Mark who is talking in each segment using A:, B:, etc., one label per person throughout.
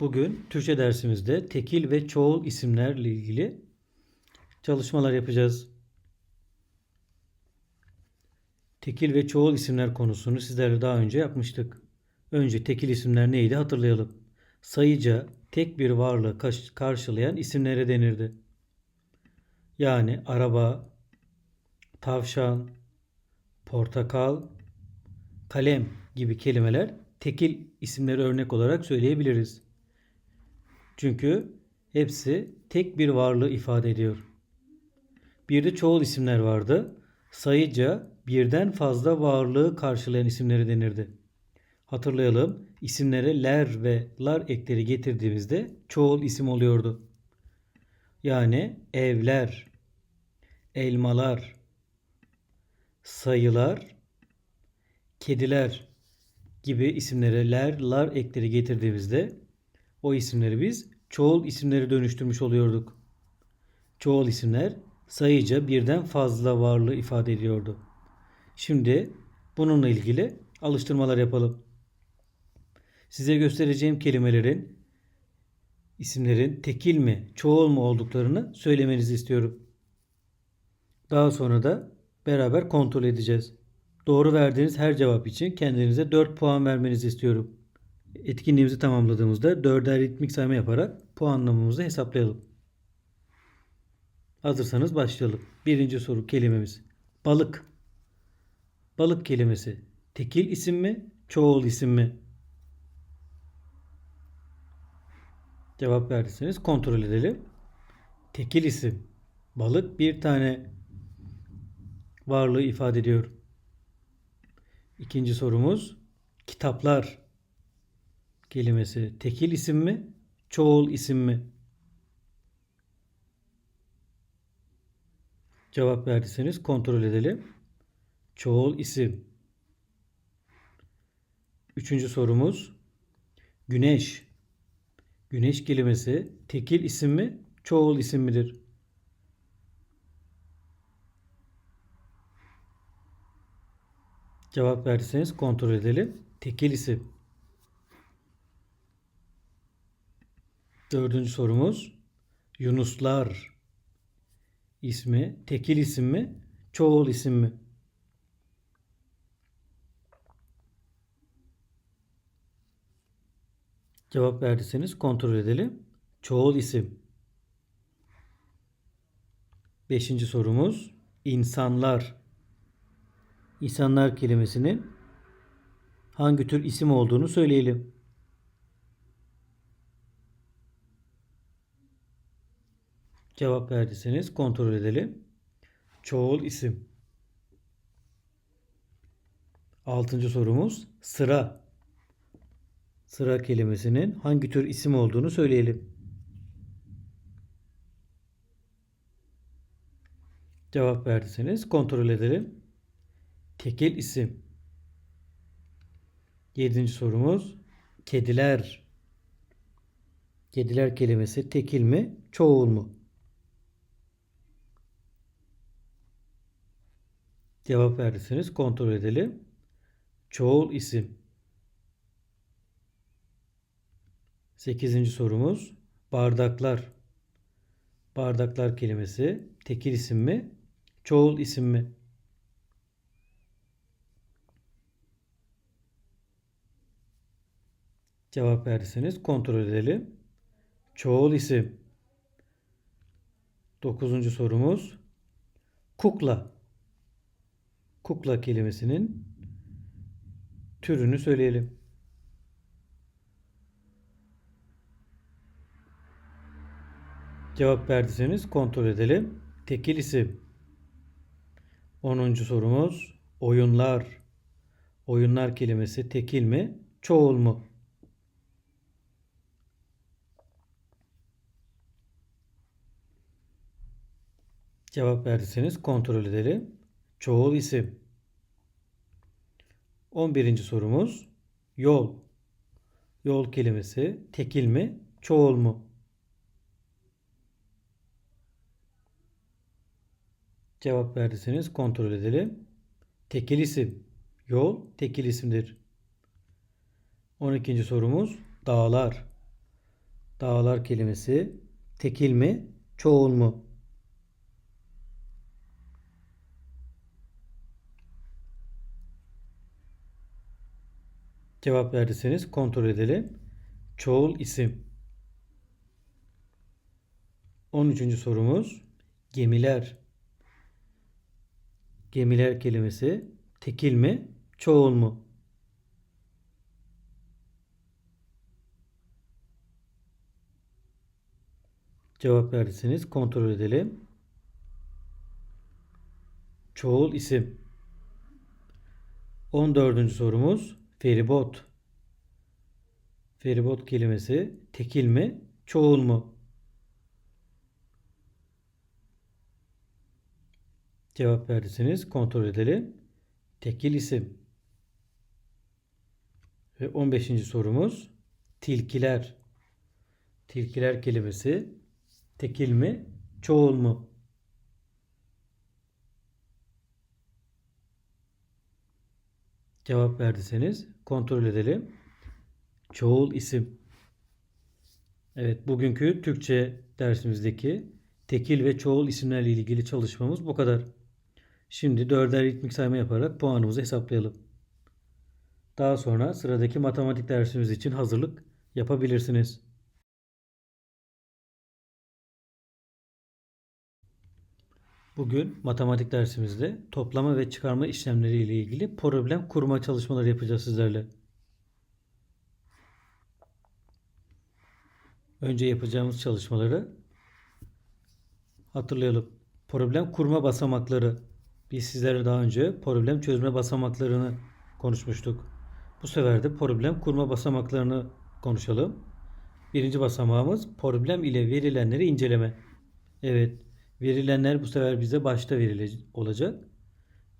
A: Bugün Türkçe dersimizde tekil ve çoğul isimlerle ilgili çalışmalar yapacağız. Tekil ve çoğul isimler konusunu sizlerle daha önce yapmıştık. Önce tekil isimler neydi hatırlayalım. Sayıca tek bir varlığı karşılayan isimlere denirdi. Yani araba, tavşan, portakal, kalem gibi kelimeler tekil isimleri örnek olarak söyleyebiliriz. Çünkü hepsi tek bir varlığı ifade ediyor. Bir de çoğul isimler vardı. Sayıca birden fazla varlığı karşılayan isimleri denirdi. Hatırlayalım, isimlere ler ve lar ekleri getirdiğimizde çoğul isim oluyordu. Yani evler, elmalar, sayılar, kediler gibi isimlere ler, lar ekleri getirdiğimizde o isimleri biz çoğul isimleri dönüştürmüş oluyorduk. Çoğul isimler sayıca birden fazla varlığı ifade ediyordu. Şimdi bununla ilgili alıştırmalar yapalım. Size göstereceğim kelimelerin isimlerin tekil mi, çoğul mu olduklarını söylemenizi istiyorum. Daha sonra da beraber kontrol edeceğiz. Doğru verdiğiniz her cevap için kendinize 4 puan vermenizi istiyorum. Etkinliğimizi tamamladığımızda 4'er ritmik sayma yaparak puanlamamızı hesaplayalım. Hazırsanız başlayalım. Birinci soru kelimemiz. Balık. Balık kelimesi tekil isim mi, çoğul isim mi? Cevap verdiyseniz kontrol edelim. Tekil isim. Balık bir tane varlığı ifade ediyor. İkinci sorumuz kitaplar kelimesi tekil isim mi, çoğul isim mi? Cevap verdiyseniz kontrol edelim. Çoğul isim. Üçüncü sorumuz güneş. Güneş kelimesi tekil isim mi, çoğul isim midir? Cevap verdiyseniz kontrol edelim. Tekil isim. Dördüncü sorumuz Yunuslar ismi tekil isim mi, çoğul isim mi? Cevap verdiyseniz kontrol edelim. Çoğul isim. Beşinci sorumuz insanlar. İnsanlar kelimesinin hangi tür isim olduğunu söyleyelim. Cevap verdiyseniz kontrol edelim. Çoğul isim. Altıncı sorumuz sıra. Sıra kelimesinin hangi tür isim olduğunu söyleyelim. Cevap verdiyseniz kontrol edelim. Tekil isim. Yedinci sorumuz kediler. Kediler kelimesi tekil mi, çoğul mu? Cevap verdiyseniz kontrol edelim. Çoğul isim. Sekizinci sorumuz bardaklar. Bardaklar kelimesi tekil isim mi, çoğul isim mi? Cevap verdiyseniz kontrol edelim. Çoğul isim. Dokuzuncu sorumuz kukla. Kukla kelimesinin türünü söyleyelim. Cevap verdiyseniz kontrol edelim. Tekil isim. 10. sorumuz oyunlar. Oyunlar kelimesi tekil mi, çoğul mu? Cevap verdiyseniz kontrol edelim. Çoğul isim. 11. sorumuz yol. Yol kelimesi tekil mi, çoğul mu? Cevap verdiyseniz kontrol edelim. Tekil isim. Yol tekil isimdir. 12. sorumuz dağlar. Dağlar kelimesi tekil mi, çoğul mu? Cevap verdiyseniz kontrol edelim. Çoğul isim. 13. sorumuz gemiler. Gemiler kelimesi tekil mi, çoğul mu? Cevap verdiyseniz kontrol edelim. Çoğul isim. 14. sorumuz feribot. Feribot kelimesi tekil mi, çoğul mu? Cevap verdiyseniz kontrol edelim. Tekil isim. Ve 15. sorumuz tilkiler. Tilkiler kelimesi tekil mi, çoğul mu? Cevap verdiyseniz kontrol edelim. Çoğul isim. Evet, bugünkü Türkçe dersimizdeki tekil ve çoğul isimlerle ilgili çalışmamız bu kadar. Şimdi dörder ritmik sayma yaparak puanımızı hesaplayalım. Daha sonra sıradaki matematik dersimiz için hazırlık yapabilirsiniz. Bugün matematik dersimizde toplama ve çıkarma işlemleri ile ilgili problem kurma çalışmaları yapacağız sizlerle. Önce yapacağımız çalışmaları hatırlayalım. Problem kurma basamakları. Biz sizlere daha önce problem çözme basamaklarını konuşmuştuk. Bu sefer de problem kurma basamaklarını konuşalım. Birinci basamağımız problem ile verilenleri inceleme. Evet, verilenler bu sefer bize başta verilecek olacak.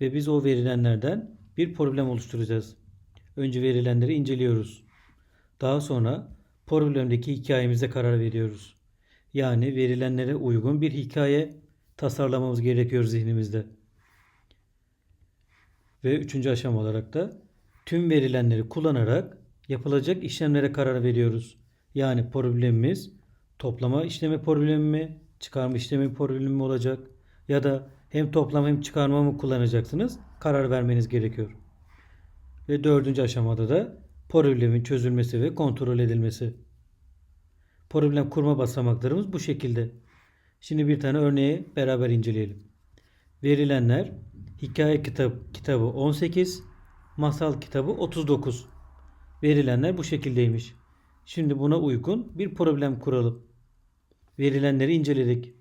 A: Ve biz o verilenlerden bir problem oluşturacağız. Önce verilenleri inceliyoruz. Daha sonra problemdeki hikayemize karar veriyoruz. Yani verilenlere uygun bir hikaye tasarlamamız gerekiyor zihnimizde. Ve üçüncü aşama olarak da tüm verilenleri kullanarak yapılacak işlemlere karar veriyoruz. Yani problemimiz toplama işlemi problemi mi, çıkarma işlemi problemi mi olacak ya da hem toplama hem çıkarma mı kullanacaksınız karar vermeniz gerekiyor. Ve dördüncü aşamada da problemin çözülmesi ve kontrol edilmesi. Problem kurma basamaklarımız bu şekilde. Şimdi bir tane örneği beraber inceleyelim. Verilenler hikaye kitap, kitabı 18, masal kitabı 39. Verilenler bu şekildeymiş. Şimdi buna uygun bir problem kuralım. Verilenleri inceledik.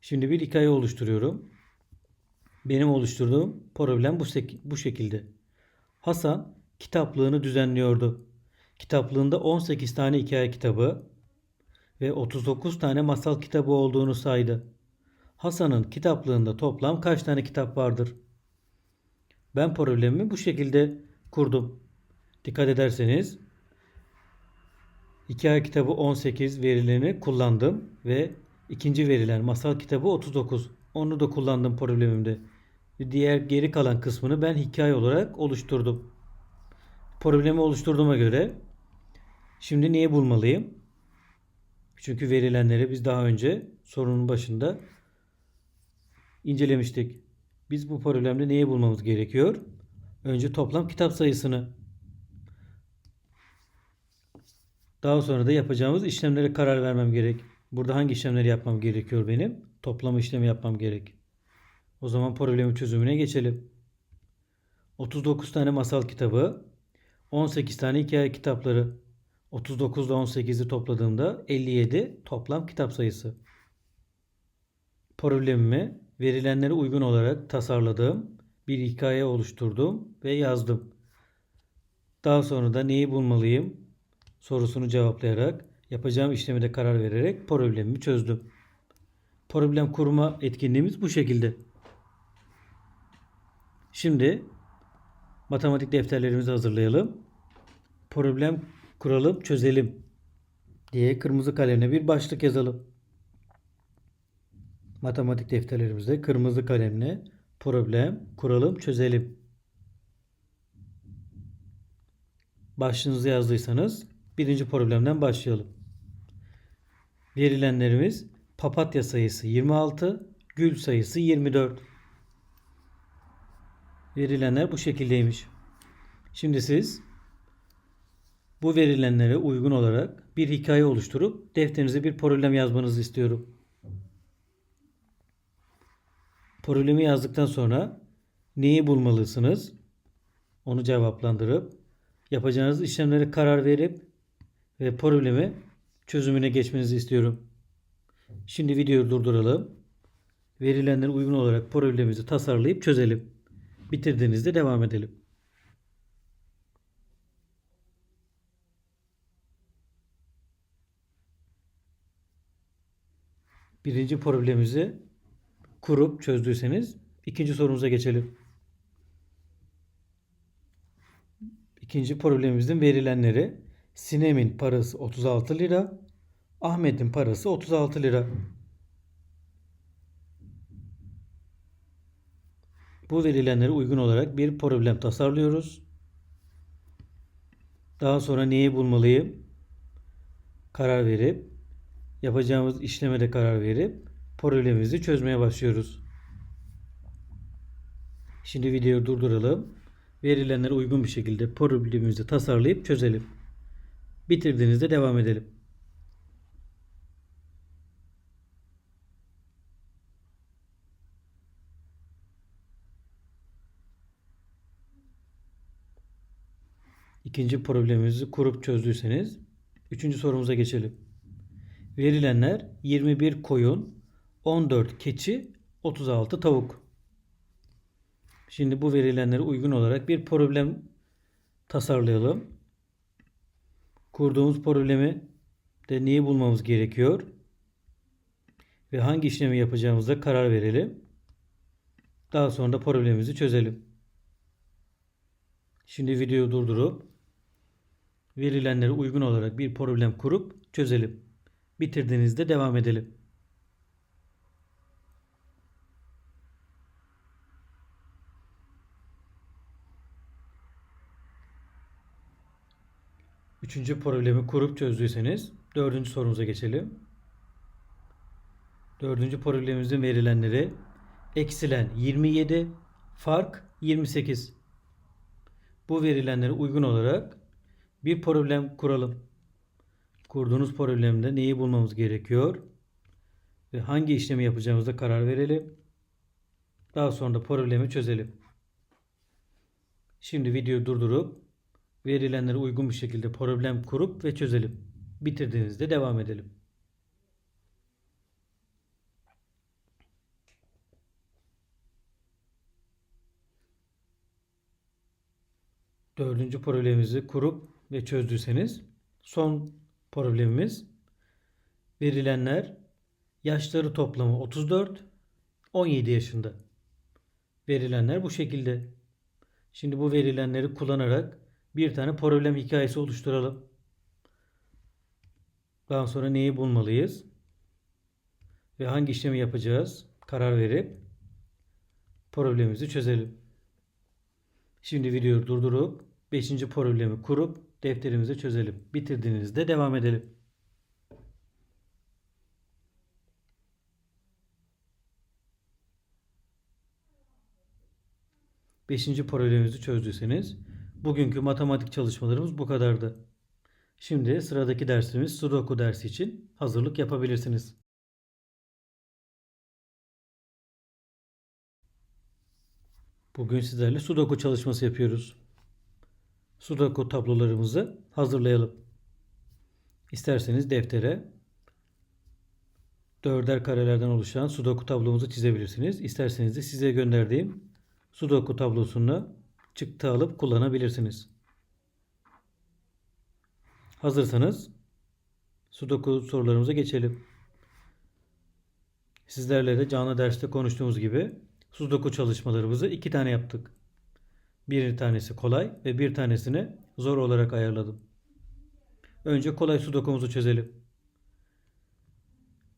A: Şimdi bir hikaye oluşturuyorum. Benim oluşturduğum problem bu, bu şekilde. Hasan kitaplığını düzenliyordu. Kitaplığında 18 tane hikaye kitabı ve 39 tane masal kitabı olduğunu saydı. Hasan'ın kitaplığında toplam kaç tane kitap vardır? Ben problemimi bu şekilde kurdum. Dikkat ederseniz hikaye kitabı 18 verilerini kullandım ve ikinci verilen masal kitabı 39. Onu da kullandım problemimde. Diğer geri kalan kısmını ben hikaye olarak oluşturdum. Problemi oluşturduğuma göre şimdi neyi bulmalıyım? Çünkü verilenleri biz daha önce sorunun başında incelemiştik. Biz bu problemde neyi bulmamız gerekiyor? Önce toplam kitap sayısını. Daha sonra da yapacağımız işlemlere karar vermem gerek. Burada hangi işlemleri yapmam gerekiyor benim? Toplam işlemi yapmam gerek. O zaman problemin çözümüne geçelim. 39 tane masal kitabı, 18 tane hikaye kitapları. 39 ile 18'i topladığımda 57 toplam kitap sayısı. Problemimi verilenlere uygun olarak tasarladığım bir hikaye oluşturdum ve yazdım. Daha sonra da neyi bulmalıyım sorusunu cevaplayarak yapacağım işlemi de karar vererek problemimi çözdüm. Problem kurma etkinliğimiz bu şekilde. Şimdi matematik defterlerimizi hazırlayalım. Problem kuralım, çözelim diye kırmızı kalemle bir başlık yazalım. Matematik defterlerimizde kırmızı kalemle problem kuralım, çözelim. Başlığınızı yazdıysanız birinci problemden başlayalım. Verilenlerimiz papatya sayısı 26, gül sayısı 24. Verilenler bu şekildeymiş. Şimdi siz bu verilenlere uygun olarak bir hikaye oluşturup defterinize bir problem yazmanızı istiyorum. Problemi yazdıktan sonra neyi bulmalısınız? Onu cevaplandırıp yapacağınız işlemlere karar verip ve problemi çözümüne geçmenizi istiyorum. Şimdi videoyu durduralım. Verilenlere uygun olarak problemimizi tasarlayıp çözelim. Bitirdiğinizde devam edelim. Birinci problemimizi kurup çözdüyseniz ikinci sorumuza geçelim. İkinci problemimizin verilenleri Sinem'in parası 36 lira, Ahmet'in parası 36 lira. Bu verilenlere uygun olarak bir problem tasarlıyoruz. Daha sonra neyi bulmalıyım? Karar verip yapacağımız işleme de karar verip problemimizi çözmeye başlıyoruz. Şimdi videoyu durduralım. Verilenlere uygun bir şekilde problemimizi tasarlayıp çözelim. Bitirdiğinizde devam edelim. İkinci problemimizi kurup çözdüyseniz üçüncü sorumuza geçelim. Verilenler 21 koyun, 14 keçi, 36 tavuk. Şimdi bu verilenlere uygun olarak bir problem tasarlayalım. Kurduğumuz problemi de neyi bulmamız gerekiyor? Ve hangi işlemi yapacağımıza karar verelim. Daha sonra da problemimizi çözelim. Şimdi videoyu durdurup verilenlere uygun olarak bir problem kurup çözelim. Bitirdiğinizde devam edelim. Üçüncü problemi kurup çözdüyseniz dördüncü sorumuza geçelim. Dördüncü problemimizin verilenleri eksilen 27, fark 28. Bu verilenlere uygun olarak bir problem kuralım. Kurduğunuz problemde neyi bulmamız gerekiyor? Ve hangi işlemi yapacağımıza karar verelim. Daha sonra da problemi çözelim. Şimdi videoyu durdurup verilenlere uygun bir şekilde problem kurup ve çözelim. Bitirdiğinizde devam edelim. Dördüncü problemimizi kurup ve çözdüyseniz son problemimiz verilenler yaşları toplamı 34 17 yaşında. Verilenler bu şekilde. Şimdi bu verilenleri kullanarak bir tane problem hikayesi oluşturalım. Daha sonra neyi bulmalıyız? Ve hangi işlemi yapacağız? Karar verip problemimizi çözelim. Şimdi videoyu durdurup 5. problemi kurup defterimizi çözelim. Bitirdiğinizde devam edelim. Beşinci problemimizi çözdüyseniz bugünkü matematik çalışmalarımız bu kadardı. Şimdi sıradaki dersimiz Sudoku dersi için hazırlık yapabilirsiniz. Bugün sizlerle Sudoku çalışması yapıyoruz. Sudoku tablolarımızı hazırlayalım. İsterseniz deftere dörder karelerden oluşan Sudoku tablomuzu çizebilirsiniz. İsterseniz de size gönderdiğim Sudoku tablosunu çıktı alıp kullanabilirsiniz. Hazırsanız Sudoku sorularımıza geçelim. Sizlerle de canlı derste konuştuğumuz gibi Sudoku çalışmalarımızı iki tane yaptık. Bir tanesi kolay ve bir tanesini zor olarak ayarladım. Önce kolay Sudoku'muzu çözelim.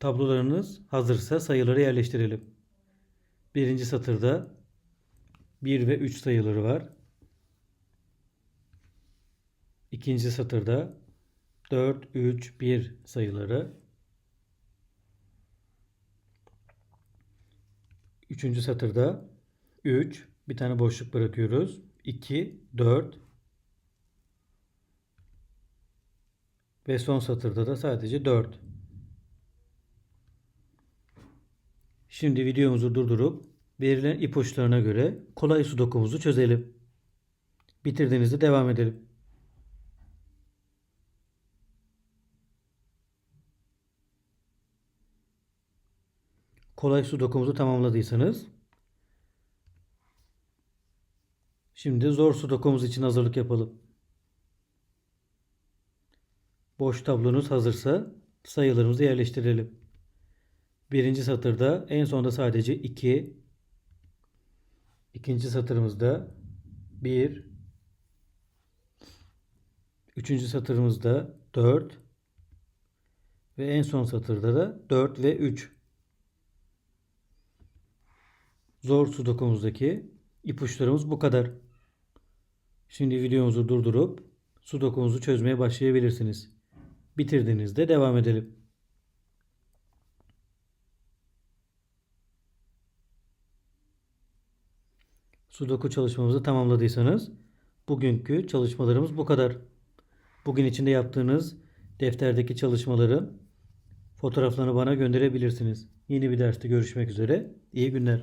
A: Tablolarınız hazırsa sayıları yerleştirelim. Birinci satırda 1 ve 3 sayıları var. İkinci satırda 4, 3, 1 sayıları. Üçüncü satırda 3, bir tane boşluk bırakıyoruz. 2, 4 ve son satırda da sadece 4. Şimdi videomuzu durdurup verilen ipuçlarına göre kolay sudokumuzu çözelim. Bitirdiğinizde devam edelim. Kolay sudokumuzu tamamladıysanız şimdi zor sudokumuz için hazırlık yapalım. Boş tablonuz hazırsa sayılarımızı yerleştirelim. Birinci satırda en sonda sadece 2. İkinci satırımızda 1. Üçüncü satırımızda 4. Ve en son satırda da 4 ve 3. Zor sudokumuzdaki ipuçlarımız bu kadar. Şimdi videomuzu durdurup sudokumuzu çözmeye başlayabilirsiniz. Bitirdiğinizde devam edelim. Sudoku çalışmamızı tamamladıysanız bugünkü çalışmalarımız bu kadar. Bugün içinde yaptığınız defterdeki çalışmaları fotoğraflarını bana gönderebilirsiniz. Yeni bir derste görüşmek üzere. İyi günler.